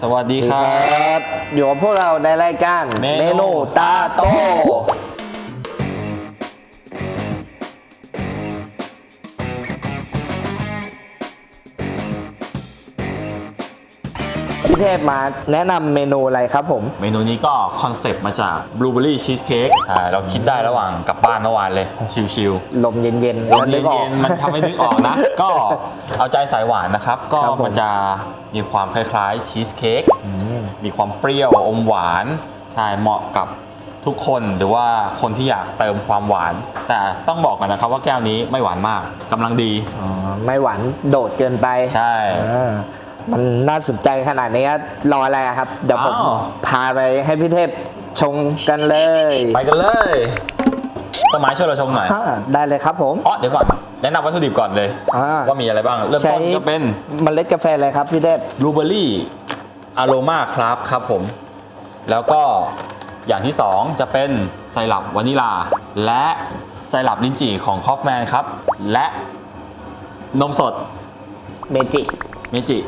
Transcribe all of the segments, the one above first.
สวัสดีครัครับบอยู่กับพวกเราในรายการเมนูเมนูตาโต พี่เทพมาแนะนำเมนูอะไรครับผม เมนูนี้ก็คอนเซปต์มาจากบลูเบอรี่ชีสเค้กใช่เราคิดได้ระหว่างกลับบ้านเมื่อวานเลย ชิวลมเย็นๆๆลมนึเย็กออกนๆมันทำให้นึกออกนะ ก็เอาใจสายหวานนะครับ ก็ครับผม มันจะมีความคล้ายๆชีสเค้กอืมมีความเปรี้ยวอมหวานใช่เหมาะกับทุกคนหรือว่าคนที่อยากเติมความหวาน แต่ต้องบอกกันนะครับว่าแก้วนี้ไม่หวานมากกำลังดี อ๋อไม่หวานโดดเกินไปใช่ อ่า มันน่าสนใจขนาดนี้รออะไรอะครับ เดี๋ยวผมอ้าว พาไปให้พี่เทพชงกันเลยไปกันเลยต้นไม้ช่วยเราชมหน่อยอ่าได้เลยครับผม อ๋อเดี๋ยวก่อนแนะนำวัตถุดิบก่อนเลยอ่า ว่ามีอะไรบ้าง เริ่มต้นก็เป็นเมล็ดกาแฟอะไรครับพี่เทพบลูเบอรี่อโรมาคราฟครับผม แล้วก็อย่างที่ 2 จะเป็นไซรัปวานิลา และไซรัปลิ้นจี่ของคอฟแมนครับ และนมสดเมจิ เมจิ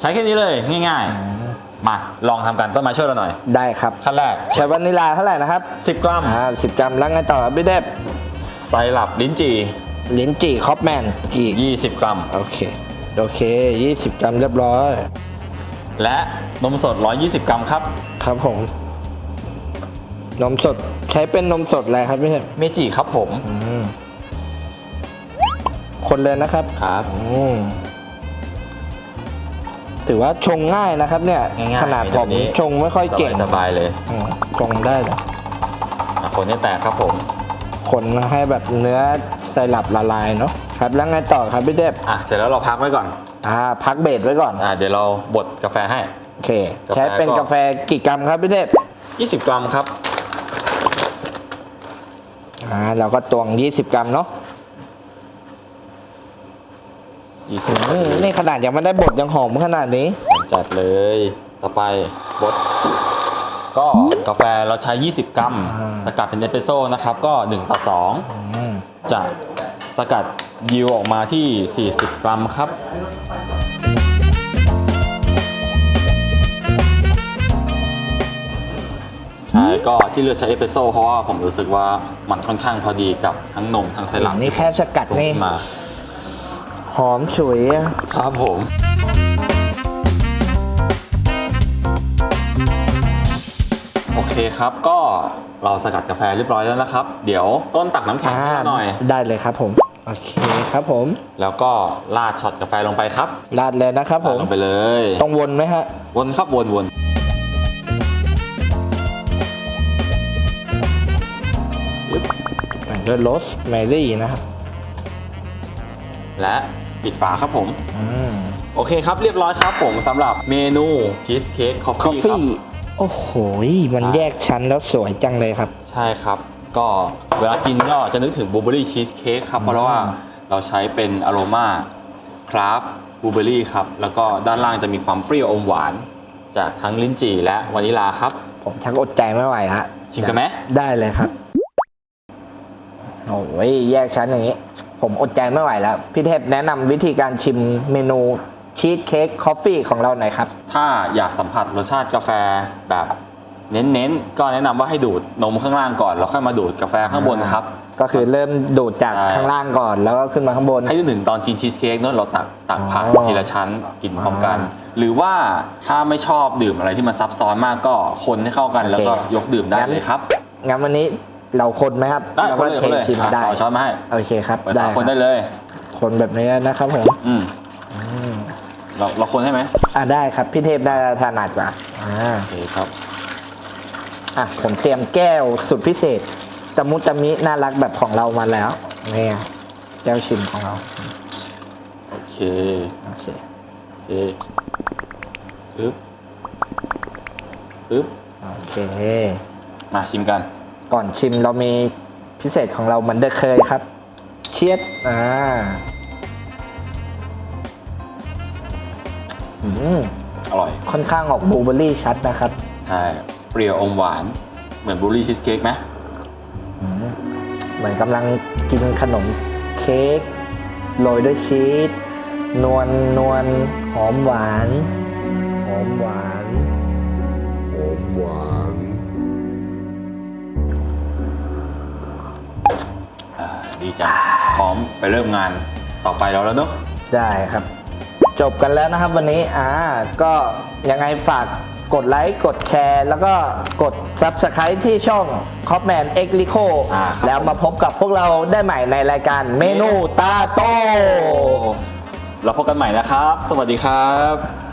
ใช้แค่นี้เลยง่ายๆ มาลองทำกันต้นไม้ช่วยเราหน่อย ได้ครับ ขั้นแรก ใช้วานิลาเท่าไหร่นะครับ10 กรัมอ่าสิบกรัมแล้วไงต่อครับพี่เทพไซรัปลิ้นจี่ลิ้นจี่คอปแมนกี่20 กรัม โอเค โอเค 20 กรัมเรียบร้อย และนมสด 120 กรัมครับ ครับผม นมสดใช้เป็นนมสดอะไรครับพี่เทพเมจิครับผมอืมคนเลยนะครับ ครับ อืม ถือว่าชงง่ายนะครับเนี่ยง่ายๆขนาดผมแบบนี้ ชงไม่ค่อยเก่งสบายๆเลยอืมชงได้เลยอะคนให้แตกครับผม คนให้แบบเนื้อไซรัปละลายเนาะครับแล้วไงต่อครับพี่เทพอะเสร็จแล้วเราพักไว้ก่อน อ่าพักเบรดไว้ก่อนอะเดี๋ยวเราบดกาแฟให้ โอเคกาแฟใช้เป็นก็กาแฟกี่กรัมครับพี่เทพ20 กรัมครับ อ่าเราก็ตวง 20 กรัมเนาะ 20อืมนี่ขนาดยังไม่ได้บดยังหอมขนาดนี้ จัดเลย ต่อไปบดก็กาแฟเราใช้ 20 กรัม อ่า สกัดเป็นเอสเปรสโซ่นะครับ ก็ 1 ต่อ อืม2 จะสกัดยิวออกมาที่ 40 กรัมครับ ใช่ ก็ที่เลือกใช้เอสเปรสโซ่เพราะว่าผมรู้สึกว่ามันค่อนข้างพอดีกับทั้งนมทั้งไซรัปนี่แค่สกัดปรุงนี่ขึ้นมา หอมฉุยอะครับผม โอเคครับก็เราสกัดกาแฟเรียบร้อยแล้วนะครับ เดี๋ยวต้นตักน้ำแข็งอ่าให้หน่อย ได้เลยครับผม โอเคครับผม แล้วก็ราดช็อตกาแฟลงไปครับราดเลยนะครับผมราดลงไปเลย ต้องวนไหมฮะ วนครับวนวนด้วยโรสแมรี่นะครับ และปิดฝาครับผมอืมโอเคครับเรียบร้อยครับผมสำหรับเมนูชีสเค้กคอฟคอฟฟี่ครับฟี่โอ้โหมันใช่แยกชั้นแล้วสวยจังเลยครับ ใช่ครับ ก็เวลากินก็จะนึกถึงบลูเบอรี่ชีสเค้กครับ เพราะว่าเราใช้เป็นอโรมาคราฟบลูเบอรี่ครับ แล้วก็ด้านล่างจะมีความเปรี้ยวอมหวาน จากทั้งลิ้นจี่และวานิลาครับ ผมชักอดใจไม่ไหวฮะชิมกันไหมได้เลยครับ โอ้ยแยกชั้นอย่างนี้ ผมอดใจไม่ไหวแล้ว พี่เทพแนะนำวิธีการชิมเมนูชีสเค้กคอฟฟี่ของเราหน่อยครับ ถ้าอยากสัมผัสรสชาติกาแฟแบบเน้นๆ ก็แนะนำว่าให้ดูดนมข้างล่างก่อน แล้วค่อยมาดูดกาแฟข้างบนครับ ก็คือเริ่มดูดจากใช่ ข้างล่างก่อน แล้วก็ขึ้นมาข้างบน ให้นึกถึงตอนกินชีสเค้กเนอะเราตักตักผักอ๋อทีละชั้นกินพร้อมกันอ่หรือว่าถ้าไม่ชอบดื่มอะไรที่มันซับซ้อนมากก็คนให้เข้ากันโอเคแล้วก็ยกดื่มได้งั้นเลยครับ งั้นวันนี้ เราคนไหมครับได้เราคนก็เลยเทคนเลยชิมอะได้เอาช้อนมาให้โอเคครับเปิดได้ฝาคคนได้รับเลย คนแบบนี้นะครับผมอืมเราเราคนให้ไหมอะได้ครับพี่เทพได้ถนัดกว่าอ่าโอเคครับอะผมเตรียมแก้วสุดพิเศษตะมุตะมิน่ารักแบบของเรามาแล้วเนี่ยแก้วชิมของเราโอเคโอเคโอเคปึ๊บปึ๊บโอเค มาชิมกัน ก่อนชิมเรามีพิเศษของเราเหมือนเดิมเคยครับ เชียดอ่าอืมอร่อย ค่อนข้างออกบลูเบอร์รี่ชัดนะครับ ใช่ เปรี้ยวอมหวาน เหมือนบลูเบอรี่ชีสเค้กไหมเหมือนกำลังกินขนมเค้กโรยด้วยชีสนวลนวลหอมหวานโอ้มหวาน หอมหวาน ดีจังพร้อมไปเริ่มงานต่อไปแล้วแล้วเนอะได้ครับ จบกันแล้วนะครับวันนี้อ่าก็ยังไงฝากกดไลค์กดแชร์ แล้วก็กด Subscribe ที่ช่อง c o p m a n X l i c o อ่าครับ แล้วมาพบกับพวกเราได้ใหม่ในรายการเมนูตาโต เราพบกันใหม่นะครับ สวัสดีครับ